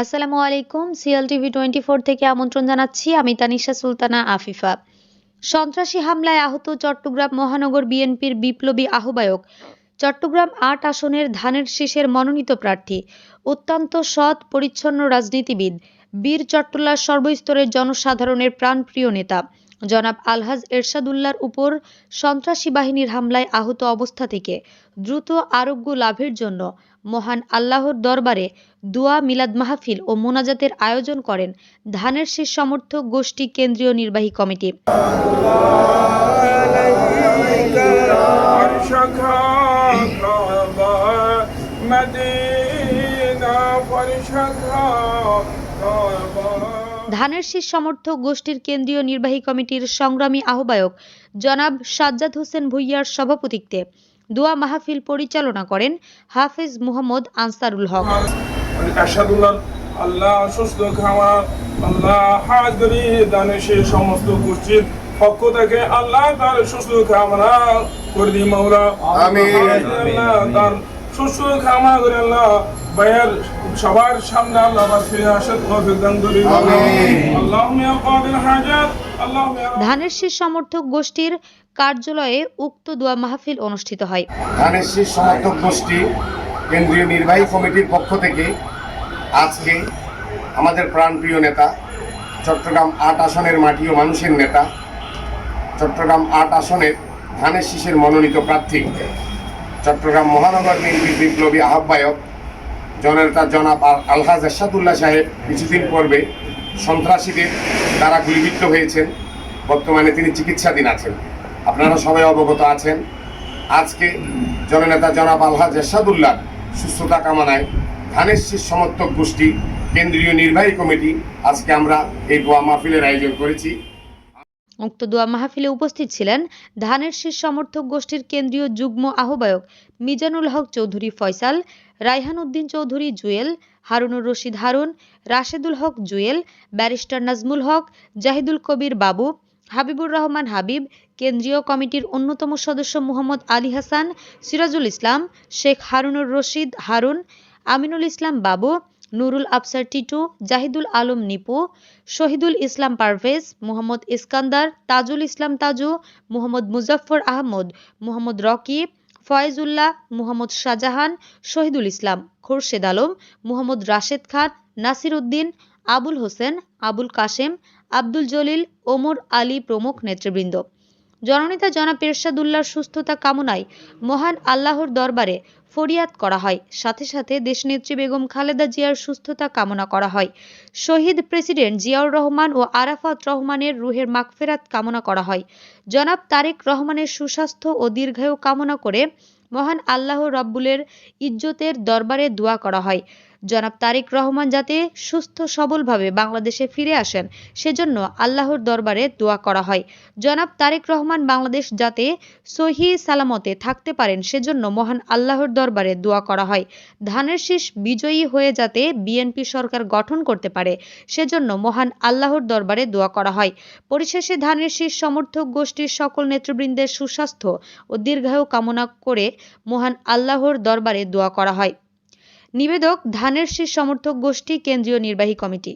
আসসালামু আলাইকুম CL TV twenty four থেকে আমন্ত্রণ জানাচ্ছি আমি তানিশা সুলতানা আফিফা। সন্ত্রাসী হামলায় আহত চট্টগ্রাম মহানগর বিএনপির বিপ্লবী আহ্বায়ক, চট্টগ্রাম আট আসনের ধানের শীষের মনোনীত প্রার্থী, অত্যন্ত সৎ, পরিচ্ছন্ন রাজনীতিবিদ, বীর চট্টলার সর্বস্তরের জনসাধারণের প্রাণপ্রিয় নেতা। জনাব আলহাজ এরশাদুল্লার উপর সন্ত্রাসী বাহিনীর হামলায় আহত অবস্থা থেকে দ্রুত আরোগ্য লাভের জন্য মহান আল্লাহর দরবারে দোয়া মিলাদ মাহফিল ও মোনাজাতের আয়োজন করেন ধানের শীষ সমর্থক গোষ্ঠী কেন্দ্রীয় নির্বাহী কমিটি فرشكا كعبة مدينة ধানের শীষ সমর্থক গোষ্ঠীর কেন্দ্রীয় নির্বাহী কমিটির সংগ্রামী আহ্বায়ক জনাব সাজ্জাদ হোসেন ভুইয়ার সভাপতিত্বে দোয়া মাহফিল পরিচালনা করেন হাফেজ মুহাম্মদ আনসারুল হক আল্লাহ সুস্থ খাওয়া আল্লাহ হাজরি দানেশের সমস্ত গোষ্ঠীর পক্ষ থেকে আল্লাহ তার সুস্থ কামনা করে দিই মাওলা আমিন। আল্লাহ তার সুস্থ কামনা করে আল্লাহ ভাইয়ের সবার সামনে আল্লাহ আবার ফিরে আসার তৌফিক দান করি। হাজাত ধানের শীষ সমর্থক গোষ্ঠীর কার্যালয়ে উক্ত দোয়া মাহফিল অনুষ্ঠিত হয়। ধানের শীষ সমর্থক গোষ্ঠী কেন্দ্রীয় নির্বাহী কমিটির পক্ষ থেকে আজকে আমাদের প্রাণপ্রিয় নেতা চট্টগ্রাম আট আসনের মাটি ও মানুষের নেতা চট্টগ্রাম আট আসনের ধানের শীষের মনোনীত প্রার্থী। চট্টগ্রাম মহানগর বিএনপির বিপ্লবী আহ্বায়ক জননেতা জনাব আল- আলহাজ এরশাদুল্লাহ সাহেব কিছুদিন পূর্বে সন্ত্রাসীদের দ্বারা গুলিবিদ্ধ হয়েছেন। বর্তমানে তিনি চিকিৎসাধীন আছেন। আপনারা সবাই অবগত আছেন। আজকে জননেতা জনাব আলহাজ এরশাদুল্লাহ সুস্থতা কামনায় ধানের শীষ সমর্থক গোষ্ঠী কেন্দ্রীয় নির্বাহী কমিটি আজকে আমরা এই গোয়া মাহফিলের আয়োজন করেছি। উক্ত মাহফিলে উপস্থিত ছিলেন ধানের শীষ সমর্থক গোষ্ঠীর কেন্দ্রীয় যুগ্ম আহ্বায়ক মিজানুল হক চৌধুরী ফয়সাল, রায়হান উদ্দিন চৌধুরী জুয়েল, হারুনুর রশিদ হারুন, রাশেদুল হক জুয়েল, ব্যারিস্টার নাজমুল হক, জাহিদুল কবির বাবু, হাবিবুর রহমান হাবিব, কেন্দ্রীয় কমিটির অন্যতম সদস্য মোহাম্মদ আলী হাসান, সিরাজুল ইসলাম, শেখ হারুনুর রশিদ হারুন, আমিনুল ইসলাম বাবু নুরুল আফসার টিটু, জাহিদুল আলম নিপু, শহীদুল ইসলাম পারভেজ, মোহাম্মদ ইস্কান্দার, তাজুল ইসলাম তাজু, মোহাম্মদ মুজাফফর আহমদ, মোহাম্মদ রকিব ফয়েজুল্লাহ, মোহাম্মদ শাহজাহান, শহীদুল ইসলাম, খোরশেদ আলম, মোহাম্মদ রাশেদ খান, নাসির উদ্দিন, আবুল হোসেন, আবুল কাশেম, আব্দুল জলিল, ওমর আলী প্রমুখ নেতৃবৃন্দ। জননেতা জনাব এরশাদুল্লাহর সুস্থতা কামনায় মহান আল্লাহর দরবারে ফরিয়াদ করা হয়। সাথে সাথে দেশনেত্রী বেগম খালেদা জিয়ার সুস্থতা কামনা করা হয়। শহীদ প্রেসিডেন্ট জিয়াউর রহমান ও আরাফাত রহমানের রুহের মাগফেরাত কামনা করা হয়। জনাব তারেক রহমানের সুস্বাস্থ্য ও দীর্ঘায়ু কামনা করে মহান আল্লাহ রব্বুলের ইজ্জতের দরবারে দোয়া করা হয়। জনাব তারেক রহমান যাতে সুস্থ সবলভাবে বাংলাদেশে ফিরে আসেন, সেজন্য আল্লাহর দরবারে দোয়া করা হয়। জনাব তারেক রহমান বাংলাদেশ যাতে সহি সালামতে থাকতে পারেন, সেজন্য মহান আল্লাহর দরবারে দোয়া করা হয়। ধানের শীষ বিজয়ী হয়ে যাতে বিএনপি সরকার গঠন করতে পারে, সেজন্য মহান আল্লাহর দরবারে দোয়া করা হয়। পরিশেষে ধানের শীষ সমর্থক গোষ্ঠীর সকল নেতৃবৃন্দের সুস্বাস্থ্য ও দীর্ঘায়ু কামনা করে মহান আল্লাহর দরবারে দোয়া করা হয়। নিবেদক ধানের শীষ সমর্থক গোষ্ঠী কেন্দ্রীয় নির্বাহী কমিটি।